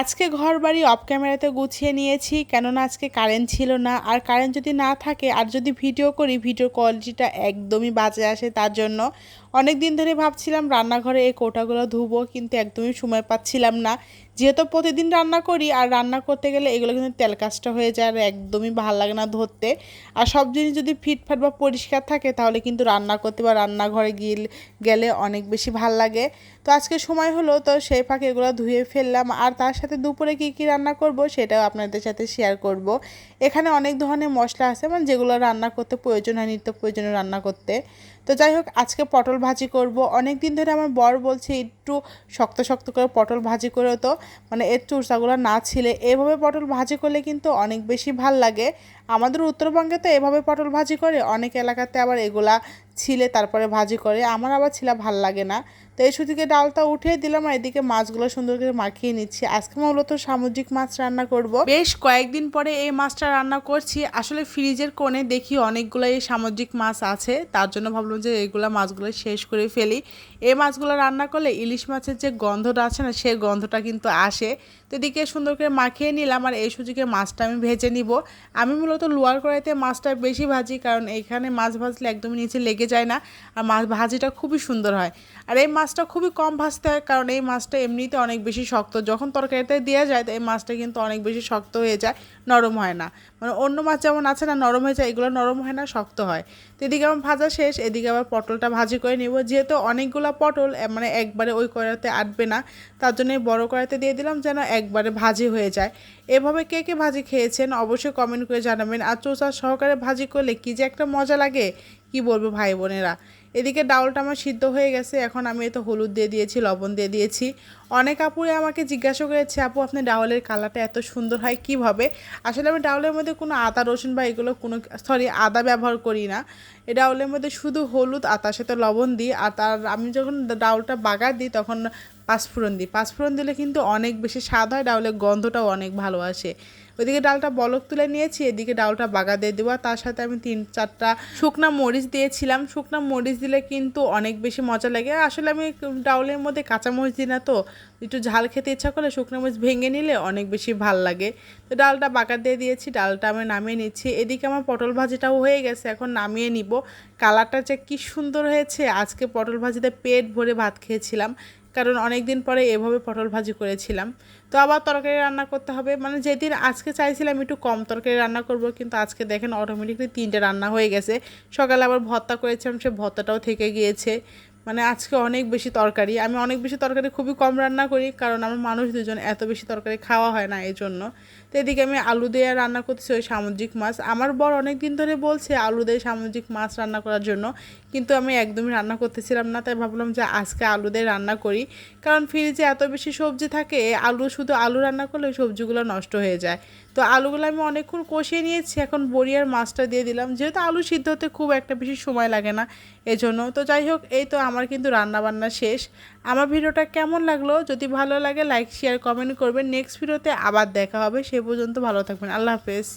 আজকে ঘর বাড়ি অফ ক্যামেরাতে গুছিয়ে নিয়েছি, কেননা আজকে কারেন্ট ছিল না। আর কারেন্ট যদি না থাকে, আর যদি ভিডিও করি ভিডিও কোয়ালিটিটা একদমই বাজে আসে তার জন্য। অনেক দিন ধরে ভাবছিলাম রান্নাঘরে এই কোটাগুলো ধুবো, কিন্তু একদমই সময় পাচ্ছিলাম না। যেহেতু প্রতিদিন রান্না করি, আর রান্না করতে গেলে এগুলো কিন্তু তেল কাজটা হয়ে যায়, আর একদমই ভালো লাগে না ধরতে। আর সব জিনিস যদি ফিটফাট বা পরিষ্কার থাকে, তাহলে কিন্তু রান্না করতে বা রান্নাঘরে গিয়ে গেলে অনেক বেশি ভালো লাগে। তো আজকে সময় হলো, তো সেই ফাঁকে এগুলো ধুয়ে ফেললাম। আর তার সাথে দুপুরে কী কী রান্না করব, সেটাও আপনাদের সাথে শেয়ার করব। এখানে অনেক ধরনের মশলা আছে মানে যেগুলো রান্না করতে প্রয়োজন হয় নিত্য প্রয়োজনীয় রান্না করতে। তো যাই হোক, আজকে পটল ভাজি করব। অনেক দিন ধরে আমার বর বলছে, একটু শক্ত শক্ত করে পটল ভাজি করে তো মানে এর চুরসাগুলো না ছিলে। এভাবে পটল ভাজি করলে কিন্তু অনেক বেশি ভালো লাগে। আমাদের উত্তরবঙ্গে তো এভাবে পটল ভাজি করে, অনেক এলাকাতে আবার এগুলা ছিলে, তারপরে ভাজি করে। আমার আবার ছিলা ভালো লাগে না। তো এই সুদিকে ডালটা উঠিয়ে দিলাম আর এদিকে মাছগুলো সুন্দর করে মাখিয়ে নিচ্ছি। আজকে মূলত সামুদ্রিক মাছ রান্না করব। বেশ কয়েকদিন পরে এই মাছটা রান্না করছি। আসলে ফ্রিজের কোণে দেখি অনেকগুলো এই সামুদ্রিক মাছ আছে। তার জন্য ভাবলাম যে এইগুলো মাছগুলো শেষ করে ফেলি। এই মাছগুলো রান্না করলে ইলিশ মাছের যে গন্ধটা আছে না, সেই গন্ধটা কিন্তু আসে। তো এদিকে সুন্দর করে মাখিয়ে নিলাম আর এই সুযোগে মাছটা আমি ভেজে নিব। আমি মূলত লোয়ার কড়াইতে মাছটা বেশি ভাজি, কারণ এখানে মাছ ভাজলে একদমই নিচে লেগে যায় না। আর মাছ ভাজিটা খুবই সুন্দর হয়। আর এই মাছটা খুবই কম ভাজতে হয়, কারণ এই মাছটা এমনিতে অনেক বেশি শক্ত। যখন তরকারিতে দেওয়া যায়, তো এই মাছটা কিন্তু অনেক বেশি শক্ত হয়ে যায়, নরম হয় না। মানে অন্য মাছ যেমন আছে না, নরম হয়ে যায়, এগুলো নরম হয় না, শক্ত হয়। তো এদিকে আমার ভাজা শেষ, এদিকে আবার পটলটা ভাজি করে নেব। যেহেতু অনেকগুলো পটল মানে একবারে ওই কড়াতে আটবে না, তার জন্য বড় কড়াইতে দিয়ে দিলাম যেন একবারে ভাজি হয়ে যায়। এভাবে কে কে ভাজি খেয়েছেন, অবশ্যই কমেন্ট করে জানাবেন। আর চোষা সহকারে ভাজি করলে কী যে একটা মজা লাগে। কি বলব ভাই বোনেরা? এদিকে ডাউলটা আমার সিদ্ধ হয়ে গেছে, এখন আমি এতো হলুদ দিয়ে দিয়েছি, লবণ দিয়ে দিয়েছি। অনেক আপুরে আমাকে জিজ্ঞাসা করেছে, আপু, আপনার ডাউলের কালারটা এত সুন্দর হয় কীভাবে? আসলে আমি ডাউলের মধ্যে কোনো আদা, রসুন বা এগুলো কোনো সরি আদা ব্যবহার করি না। এই ডাউলের মধ্যে শুধু হলুদ আর তার সাথে লবণ দিই, আর তার, আমি যখন ডাউলটা বাগার দিই, তখন পাঁচফোড়ন দিই। পাঁচফোড়ন দিলে কিন্তু অনেক বেশি স্বাদ হয়, ডাউলের গন্ধটাও অনেক ভালো আসে। ওইদিকে ডালটা বলক তুলে নিয়েছি, এদিকে ডালটা বাগা দিয়ে দেবো। তার সাথে আমি তিন চারটা শুকনা মরিচ দিয়েছিলাম। শুকনা মরিচ দিলে কিন্তু অনেক বেশি মজা লাগে। আসলে আমি ডাউলের মধ্যে কাঁচা মরিচ দিই না তো, একটু ঝাল খেতে ইচ্ছা করলে শুকনো মরিচ ভেঙে নিলে অনেক বেশি ভালো লাগে। তো ডালটা বাগার দিয়ে দিয়েছি, ডালটা আমি নামিয়ে নিচ্ছি। এদিকে আমার পটল ভাজিটাও হয়ে গেছে, এখন নামিয়ে নিব। কালারটা যে কী সুন্দর হয়েছে, আজকে পটল ভাজিতে পেট ভরে ভাত খেয়েছিলাম। কারণ অনেক দিন পরে এভাবে পটল ভাজি করেছিলাম। তো আবার তরকারি রান্না করতে হবে। মানে যেদিন আজকে চাইছিলাম একটু কম তরকারি রান্না করব, কিন্তু আজকে দেখেন অটোমেটিকলি তিনটে রান্না হয়ে গেছে। সকালে আবার ভর্তা করেছিলাম, সে ভর্তাটাও থেকে গিয়েছে। মানে আজকে অনেক বেশি তরকারি। আমি অনেক বেশি তরকারি খুবই কম রান্না করি, কারণ আমার মানুষ দুজন এত বেশি তরকারি খাওয়া হয় না এই জন্য তো এদিকে আমি আলু দিয়ে রান্না করতেছি ওই সামুদ্রিক মাছ। আমার বর অনেক দিন ধরে বলছে আলু দিয়ে সামুদ্রিক মাছ রান্না করার জন্য, কিন্তু আমি একদমই রান্না করতেছিলাম না, তাই ভাবলাম যে আজকে আলু দিয়ে রান্না করি। কারণ ফ্রিজে এত বেশি সবজি থাকে, আলু শুধু আলু রান্না করলে সবজিগুলো নষ্ট হয়ে যায়। তো আলুগুলো আমি অনেকক্ষণ কষিয়ে নিয়েছি, এখন বড়িয়ার মাছটা দিয়ে দিলাম। যেহেতু আলু সিদ্ধ হতে খুব একটা বেশি সময় লাগে না, এজন্য। তো যাই হোক, এই তো আমার কিন্তু রান্না বান্না শেষ। আমার ভিডিওটা কেমন লাগল? যদি ভালো লাগে লাইক শেয়ার কমেন্ট করবেন। নেক্সট ভিডিওতে আবার দেখা হবে। সে পর্যন্ত ভালো থাকবেন। আল্লাহ হাফেজ।